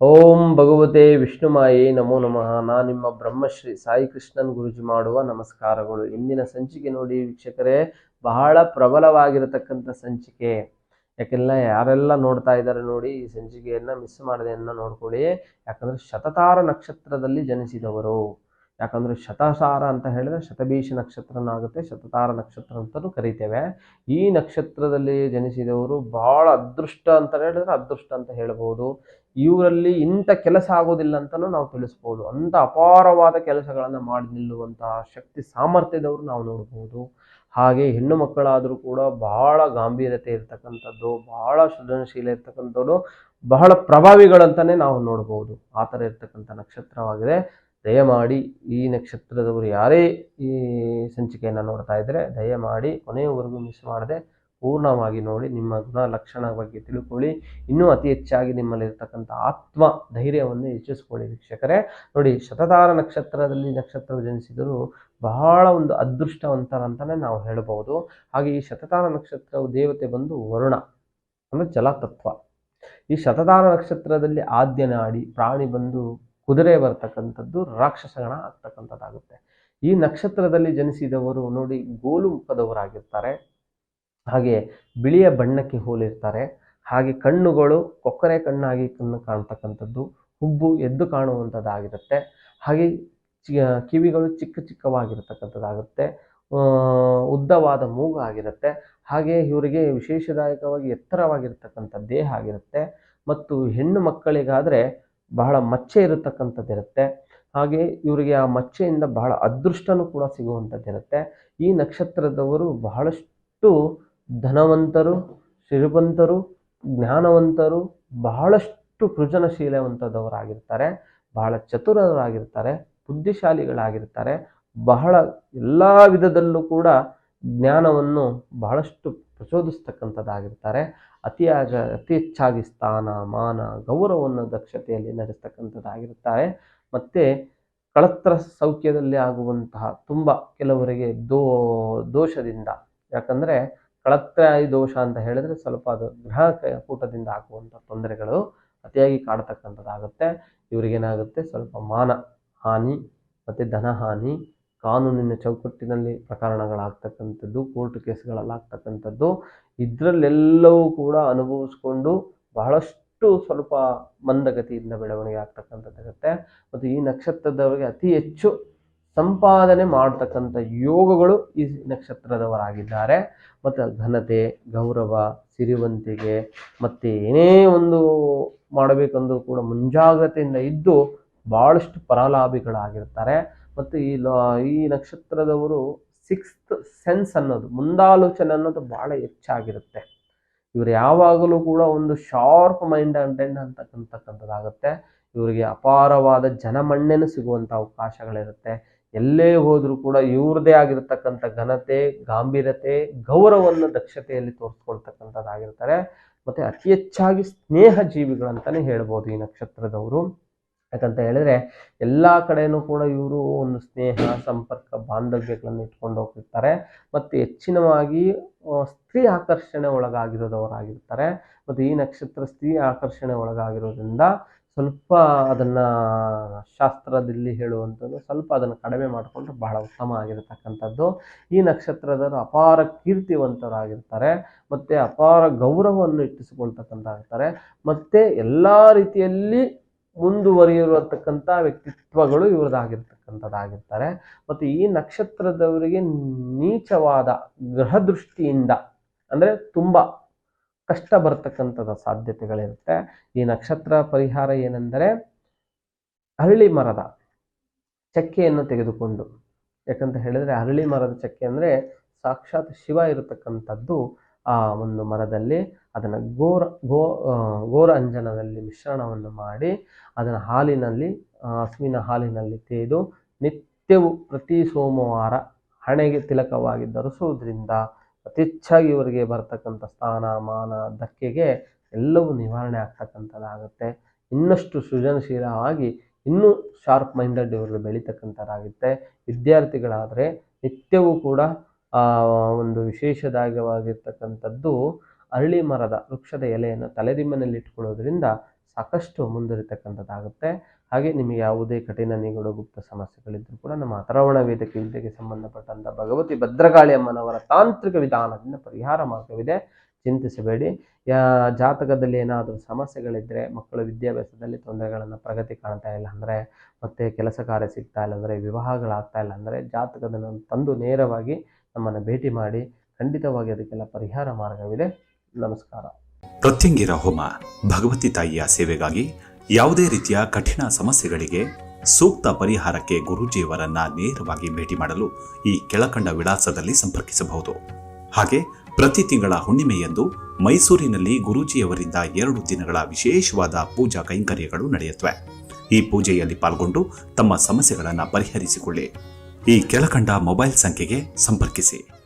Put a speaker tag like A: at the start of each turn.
A: ಓಂ ಭಗವತೆ ವಿಷ್ಣುಮಾಯೇ ನಮೋ ನಮಃ. ನಾ ನಿಮ್ಮ ಬ್ರಹ್ಮಶ್ರೀ ಸಾಯಿ ಕೃಷ್ಣನ್ ಗುರುಜಿ ಮಾಡುವ ನಮಸ್ಕಾರಗಳು. ಇಂದಿನ ಸಂಚಿಕೆ ನೋಡಿ ವೀಕ್ಷಕರೇ, ಬಹಳ ಪ್ರಬಲವಾಗಿರತಕ್ಕಂಥ ಸಂಚಿಕೆ. ಯಾಕೆಲ್ಲ ಯಾರೆಲ್ಲ ನೋಡ್ತಾ ಇದ್ದಾರೆ ನೋಡಿ, ಈ ಸಂಚಿಕೆಯನ್ನ ಮಿಸ್ ಮಾಡದೆ ನೋಡ್ಕೊಳ್ಳಿ. ಯಾಕಂದ್ರೆ ಶತತಾರ ನಕ್ಷತ್ರದಲ್ಲಿ ಜನಿಸಿದವರು. ಯಾಕಂದ್ರೆ ಶತಸಾರ ಅಂತ ಹೇಳಿದ್ರೆ ಶತಬೀಶ ನಕ್ಷತ್ರನಾಗುತ್ತೆ, ಶತತಾರ ನಕ್ಷತ್ರ ಅಂತಲೂ ಕರಿತೇವೆ. ಈ ನಕ್ಷತ್ರದಲ್ಲಿ ಜನಿಸಿದವರು ಬಹಳ ಅದೃಷ್ಟ ಅಂತ ಹೇಳಿದ್ರೆ ಅದೃಷ್ಟ ಅಂತ ಹೇಳ್ಬೋದು. ಇವರಲ್ಲಿ ಇಂಥ ಕೆಲಸ ಆಗೋದಿಲ್ಲ ಅಂತಲೂ ನಾವು ತಿಳಿಸ್ಬೋದು. ಅಂಥ ಅಪಾರವಾದ ಕೆಲಸಗಳನ್ನು ಮಾಡಿ ನಿಲ್ಲುವಂತಹ ಶಕ್ತಿ ಸಾಮರ್ಥ್ಯದವರು ನಾವು ನೋಡ್ಬೋದು. ಹಾಗೆ ಹೆಣ್ಣು ಮಕ್ಕಳಾದರೂ ಕೂಡ ಬಹಳ ಗಾಂಭೀರ್ಯತೆ ಇರ್ತಕ್ಕಂಥದ್ದು ಬಹಳ ಸೃಜನಶೀಲ ಇರ್ತಕ್ಕಂಥದ್ದು, ಬಹಳ ಪ್ರಭಾವಿಗಳಂತಲೇ ನಾವು ನೋಡ್ಬೋದು. ಆ ಥರ ಇರ್ತಕ್ಕಂಥ ನಕ್ಷತ್ರವಾಗಿದೆ. ದಯಮಾಡಿ ಈ ನಕ್ಷತ್ರದವರು ಯಾರೇ ಈ ಸಂಚಿಕೆಯನ್ನು ನೋಡ್ತಾ ಇದ್ದರೆ ದಯಮಾಡಿ ಕೊನೆಯವರೆಗೂ ಮಿಸ್ ಮಾಡದೆ ಪೂರ್ಣವಾಗಿ ನೋಡಿ ನಿಮ್ಮ ಗುಣ ಲಕ್ಷಣ ಬಗ್ಗೆ ತಿಳ್ಕೊಳ್ಳಿ. ಇನ್ನೂ ಅತಿ ಹೆಚ್ಚಾಗಿ ನಿಮ್ಮಲ್ಲಿರ್ತಕ್ಕಂಥ ಆತ್ಮ ಧೈರ್ಯವನ್ನು ಹೆಚ್ಚಿಸ್ಕೊಳ್ಳಿ ವೀಕ್ಷಕರೇ. ನೋಡಿ ಶತತಾರ ನಕ್ಷತ್ರದಲ್ಲಿ ನಕ್ಷತ್ರ ಜನಿಸಿದರು ಬಹಳ ಒಂದು ಅದೃಷ್ಟವಂತರಂತಲೇ ನಾವು ಹೇಳಬಹುದು. ಹಾಗೆ ಈ ಶತತಾರ ನಕ್ಷತ್ರವು ದೇವತೆ ಬಂದು ವರುಣ, ಅಂದರೆ ಜಲತತ್ವ. ಈ ಶತತಾರ ನಕ್ಷತ್ರದಲ್ಲಿ ಆದ್ಯನಾಡಿ ಪ್ರಾಣಿ ಬಂದು ಕುದುರೆ ಬರ್ತಕ್ಕಂಥದ್ದು ರಾಕ್ಷಸಗಣ ಆಗ್ತಕ್ಕಂಥದ್ದಾಗುತ್ತೆ. ಈ ನಕ್ಷತ್ರದಲ್ಲಿ ಜನಿಸಿದವರು ನೋಡಿ ಗೋಲು ಮುಖದವರಾಗಿರ್ತಾರೆ ಹಾಗೆ ಬಿಳಿಯ ಬಣ್ಣಕ್ಕೆ ಹೋಲಿರ್ತಾರೆ. ಹಾಗೆ ಕಣ್ಣುಗಳು ಕೊಕ್ಕರೆ ಕಣ್ಣಾಗಿ ಕಣ್ಣು ಕಾಣ್ತಕ್ಕಂಥದ್ದು, ಹುಬ್ಬು ಎದ್ದು ಕಾಣುವಂಥದ್ದಾಗಿರುತ್ತೆ. ಹಾಗೆ ಕಿವಿಗಳು ಚಿಕ್ಕ ಚಿಕ್ಕವಾಗಿರ್ತಕ್ಕಂಥದ್ದಾಗುತ್ತೆ. ಉದ್ದವಾದ ಮೂಗು ಆಗಿರುತ್ತೆ. ಹಾಗೆ ಇವರಿಗೆ ವಿಶೇಷದಾಯಕವಾಗಿ ಎತ್ತರವಾಗಿರ್ತಕ್ಕಂಥ ದೇಹ ಆಗಿರುತ್ತೆ. ಮತ್ತು ಹೆಣ್ಣು ಮಕ್ಕಳಿಗಾದರೆ ಬಹಳ ಮಚ್ಚೆ ಇರತಕ್ಕಂಥದ್ದಿರುತ್ತೆ ಹಾಗೆ ಇವರಿಗೆ ಆ ಮಚ್ಚೆಯಿಂದ ಬಹಳ ಅದೃಷ್ಟನೂ ಕೂಡ ಸಿಗುವಂಥದ್ದಿರುತ್ತೆ ಈ ನಕ್ಷತ್ರದವರು ಬಹಳಷ್ಟು ಧನವಂತರು ಶ್ರೀಮಂತರು ಜ್ಞಾನವಂತರು, ಬಹಳಷ್ಟು ಸೃಜನಶೀಲವಂಥದವರಾಗಿರ್ತಾರೆ ಬಹಳ ಚತುರರಾಗಿರ್ತಾರೆ, ಬುದ್ಧಿಶಾಲಿಗಳಾಗಿರ್ತಾರೆ. ಬಹಳ ಎಲ್ಲ ವಿಧದಲ್ಲೂ ಕೂಡ ಜ್ಞಾನವನ್ನು ಬಹಳಷ್ಟು ಪ್ರಚೋದಿಸ್ತಕ್ಕಂಥದ್ದಾಗಿರ್ತಾರೆ. ಅತಿಯಾಗ ಅತಿ ಹೆಚ್ಚಾಗಿ ಸ್ಥಾನ, ಮಾನ, ಗೌರವವನ್ನು ದಕ್ಷತೆಯಲ್ಲಿ ನಡೆಸ್ತಕ್ಕಂಥದ್ದಾಗಿರ್ತಾರೆ. ಮತ್ತು ಕಳತ್ರ ಸೌಖ್ಯದಲ್ಲಿ ಆಗುವಂತಹ ತುಂಬ ಕೆಲವರಿಗೆ ದೋ, ದೋಷದಿಂದ, ಯಾಕಂದರೆ ಕಳತ್ರಾಯಿ ದೋಷ ಅಂತ ಹೇಳಿದ್ರೆ ಸ್ವಲ್ಪ ಅದು ಗ್ರಹ ಕೂಟದಿಂದ ಆಗುವಂಥ ತೊಂದರೆಗಳು ಅತಿಯಾಗಿ ಕಾಡ್ತಕ್ಕಂಥದ್ದಾಗುತ್ತೆ. ಇವರಿಗೇನಾಗುತ್ತೆ? ಸ್ವಲ್ಪ ಮಾನ, ಹಾನಿ, ಮತ್ತು ಧನಹಾನಿ ಕಾನೂನಿನ ಚೌಕಟ್ಟಿನಲ್ಲಿ ಪ್ರಕರಣಗಳಾಗ್ತಕ್ಕಂಥದ್ದು, ಕೋರ್ಟ್ ಕೇಸ್ಗಳಲ್ಲಾಗ್ತಕ್ಕಂಥದ್ದು, ಇದರಲ್ಲೆಲ್ಲವೂ ಕೂಡ ಅನುಭವಿಸ್ಕೊಂಡು ಬಹಳಷ್ಟು ಸ್ವಲ್ಪ ಮಂದಗತಿಯಿಂದ ಬೆಳವಣಿಗೆ ಆಗ್ತಕ್ಕಂಥದ್ದಾಗುತ್ತೆ ಮತ್ತು ಈ ನಕ್ಷತ್ರದವರಿಗೆ ಅತಿ ಹೆಚ್ಚು ಸಂಪಾದನೆ ಮಾಡ್ತಕ್ಕಂಥ ಯೋಗಗಳು ಈ ನಕ್ಷತ್ರದವರಾಗಿದ್ದಾರೆ. ಮತ್ತು ಘನತೆ, ಗೌರವ, ಸಿರಿವಂತಿಕೆ, ಮತ್ತು ಏನೇ ಒಂದು ಮಾಡಬೇಕಂದ್ರೂ ಕೂಡ ಮುಂಜಾಗ್ರತೆಯಿಂದ ಇದ್ದು ಭಾಳಷ್ಟು ಪರಲಾಭಿಗಳಾಗಿರ್ತಾರೆ. ಮತ್ತು ಈ ಲಾ, ಈ ನಕ್ಷತ್ರದವರು ಸಿಕ್ಸ್ತ್ ಸೆನ್ಸ್ ಅನ್ನೋದು, ಮುಂದಾಲೋಚನೆ ಅನ್ನೋದು ಭಾಳ ಹೆಚ್ಚಾಗಿರುತ್ತೆ. ಇವರು ಯಾವಾಗಲೂ ಕೂಡ ಒಂದು ಶಾರ್ಪ್ ಮೈಂಡ್ ಅಂಟೆಂಡ್ ಅಂತಕ್ಕಂತಕ್ಕಂಥದ್ದಾಗುತ್ತೆ ಇವರಿಗೆ ಅಪಾರವಾದ ಜನಮಣ್ಣೆನೂ ಸಿಗುವಂಥ ಅವಕಾಶಗಳಿರುತ್ತೆ. ಎಲ್ಲೇ ಹೋದರೂ ಕೂಡ ಇವ್ರದೇ ಆಗಿರ್ತಕ್ಕಂಥ ಘನತೆ, ಗಾಂಭೀರ್ಯತೆ, ಗೌರವವನ್ನು ದಕ್ಷತೆಯಲ್ಲಿ ತೋರಿಸ್ಕೊಳ್ತಕ್ಕಂಥದ್ದಾಗಿರ್ತಾರೆ. ಮತ್ತು ಅತಿ ಹೆಚ್ಚಾಗಿ ಸ್ನೇಹ ಜೀವಿಗಳಂತಲೇ ಹೇಳ್ಬೋದು ಈ ನಕ್ಷತ್ರದವರು. ಯಾಕಂತ ಹೇಳಿದ್ರೆ ಎಲ್ಲ ಕಡೆನೂ ಕೂಡ ಇವರು ಒಂದು ಸ್ನೇಹ, ಸಂಪರ್ಕ, ಬಾಂಧವ್ಯಗಳನ್ನು ಇಟ್ಕೊಂಡು ಹೋಗಿರ್ತಾರೆ ಮತ್ತು ಹೆಚ್ಚಿನವಾಗಿ ಸ್ತ್ರೀ ಆಕರ್ಷಣೆ ಒಳಗಾಗಿರೋದವರಾಗಿರ್ತಾರೆ. ಮತ್ತು ಈ ನಕ್ಷತ್ರ ಸ್ತ್ರೀ ಆಕರ್ಷಣೆ ಒಳಗಾಗಿರೋದ್ರಿಂದ ಸ್ವಲ್ಪ ಅದನ್ನು ಶಾಸ್ತ್ರದಲ್ಲಿ ಹೇಳುವಂಥದ್ದು ಸ್ವಲ್ಪ ಅದನ್ನು ಕಡಿಮೆ ಮಾಡಿಕೊಂಡ್ರೆ ಬಹಳ ಉತ್ತಮ ಆಗಿರತಕ್ಕಂಥದ್ದು. ಈ ನಕ್ಷತ್ರದವರು ಅಪಾರ ಕೀರ್ತಿವಂತರಾಗಿರ್ತಾರೆ. ಮತ್ತು ಅಪಾರ ಗೌರವವನ್ನು ಇಟ್ಟಿಸಿಕೊಳ್ತಕ್ಕಂಥಾಗಿರ್ತಾರೆ ಮತ್ತು ಎಲ್ಲ ರೀತಿಯಲ್ಲಿ ಮುಂದುವರಿಯಿರತಕ್ಕಂಥ ವ್ಯಕ್ತಿತ್ವಗಳು ಇವ್ರದ್ದಾಗಿರ್ತಕ್ಕಂಥದ್ದಾಗಿರ್ತಾರೆ. ಮತ್ತು ಈ ನಕ್ಷತ್ರದವರಿಗೆ ನೀಚವಾದ ಗ್ರಹ ದೃಷ್ಟಿಯಿಂದ ಅಂದರೆ ತುಂಬ ಕಷ್ಟ ಬರ್ತಕ್ಕಂಥದ್ದು ಸಾಧ್ಯತೆಗಳಿರುತ್ತೆ. ಈ ನಕ್ಷತ್ರ ಪರಿಹಾರ ಏನೆಂದರೆ ಅರಳಿ ಮರದ ಚಕ್ಕೆಯನ್ನು ತೆಗೆದುಕೊಂಡು. ಯಾಕಂತ ಹೇಳಿದರೆ ಅರಳಿ ಮರದ ಚಕ್ಕೆ ಅಂದರೆ ಸಾಕ್ಷಾತ್ ಶಿವ ಇರತಕ್ಕಂಥದ್ದು ಆ ಒಂದು ಮರದಲ್ಲಿ ಅದನ್ನು ಗೋರ, ಗೋ ಗೋರ ಅಂಜನದಲ್ಲಿ ಮಿಶ್ರಣವನ್ನು ಮಾಡಿ ಅದನ್ನು ಹಾಲಿನಲ್ಲಿ ಹಸುವಿನ ಹಾಲಿನಲ್ಲಿ ತೇದು ನಿತ್ಯವೂ ಪ್ರತಿ ಸೋಮವಾರ ಹಣೆಗೆ ತಿಲಕವಾಗಿ ಧರಿಸುವುದರಿಂದ ಅತಿ ಹೆಚ್ಚಾಗಿ ಇವರಿಗೆ ಬರ್ತಕ್ಕಂಥ ಸ್ಥಾನಮಾನ ಧಕ್ಕೆಗೆ ಎಲ್ಲವೂ ನಿವಾರಣೆ ಆಗ್ತಕ್ಕಂಥದ್ದಾಗುತ್ತೆ. ಇನ್ನಷ್ಟು ಸೃಜನಶೀಲವಾಗಿ ಇನ್ನೂ ಶಾರ್ಪ್ ಮೈಂಡೆಡ್ ಇವರು ಬೆಳೀತಕ್ಕಂಥದ್ದಾಗುತ್ತೆ. ವಿದ್ಯಾರ್ಥಿಗಳಾದರೆ ನಿತ್ಯವೂ ಕೂಡ ಆ ಒಂದು ವಿಶೇಷದಾಯಕವಾಗಿರ್ತಕ್ಕಂಥದ್ದು ಅರಳಿ ಮರದ ವೃಕ್ಷದ ಎಲೆಯನ್ನು ತಲೆದಿಂಬಿನಲ್ಲಿ ಇಟ್ಕೊಳ್ಳೋದ್ರಿಂದ ಸಾಕಷ್ಟು ಮುಂದುವರಿತಕ್ಕಂಥದ್ದಾಗುತ್ತೆ. ಹಾಗೆ ನಿಮಗೆ ಯಾವುದೇ ಕಠಿಣ ನಿಗೂಢ ಗುಪ್ತ ಸಮಸ್ಯೆಗಳಿದ್ದರೂ ಕೂಡ ನಮ್ಮ ಅಥರವಣ ವೇದಿಕೆ ವಿದ್ಯೆಗೆ ಸಂಬಂಧಪಟ್ಟಂಥ ಭಗವತಿ ಭದ್ರಕಾಳಿ ಅಮ್ಮನವರ ತಾಂತ್ರಿಕ ವಿಧಾನದಿಂದ ಪರಿಹಾರ ಮಾರ್ಗವಿದೆ. ಚಿಂತಿಸಬೇಡಿ. ಯಾ ಜಾತಕದಲ್ಲಿ ಏನಾದರೂ ಸಮಸ್ಯೆಗಳಿದ್ದರೆ ಮಕ್ಕಳ ವಿದ್ಯಾಭ್ಯಾಸದಲ್ಲಿ ತೊಂದರೆಗಳನ್ನು ಪ್ರಗತಿ ಕಾಣ್ತಾ ಇಲ್ಲ ಅಂದರೆ, ಮತ್ತು ಕೆಲಸ ಕಾರ್ಯ ಸಿಗ್ತಾ ಇಲ್ಲ ಅಂದರೆ, ವಿವಾಹಗಳಾಗ್ತಾ ಇಲ್ಲ ಅಂದರೆ ಜಾತಕದನ್ನು ತಂದು ನೇರವಾಗಿ ನಮ್ಮನ್ನು ಭೇಟಿ ಮಾಡಿ ಖಂಡಿತವಾಗಿ ಅದಕ್ಕೆಲ್ಲ ಪರಿಹಾರ ಮಾರ್ಗವಿದೆ. ನಮಸ್ಕಾರ.
B: ಪ್ರತ್ಯಂಗಿರ ಹೋಮ, ಭಗವತಿ ತಾಯಿಯ ಸೇವೆಗಾಗಿ ಯಾವುದೇ ರೀತಿಯ ಕಠಿಣ ಸಮಸ್ಯೆಗಳಿಗೆ ಸೂಕ್ತ ಪರಿಹಾರಕ್ಕೆ ಗುರೂಜಿಯವರನ್ನ ನೇರವಾಗಿ ಭೇಟಿ ಮಾಡಲು ಈ ಕೆಳಕಂಡ ವಿಳಾಸದಲ್ಲಿ ಸಂಪರ್ಕಿಸಬಹುದು. ಹಾಗೆ ಪ್ರತಿ ತಿಂಗಳ ಹುಣ್ಣಿಮೆಯಂದು ಮೈಸೂರಿನಲ್ಲಿ ಗುರೂಜಿಯವರಿಂದ ಎರಡು ದಿನಗಳ ವಿಶೇಷವಾದ ಪೂಜಾ ಕೈಂಕರ್ಯಗಳು ನಡೆಯುತ್ತವೆ. ಈ ಪೂಜೆಯಲ್ಲಿ ಪಾಲ್ಗೊಂಡು ತಮ್ಮ ಸಮಸ್ಯೆಗಳನ್ನು ಪರಿಹರಿಸಿಕೊಳ್ಳಿ. ಈ ಕೆಳಕಂಡ ಮೊಬೈಲ್ ಸಂಖ್ಯೆಗೆ ಸಂಪರ್ಕಿಸಿ.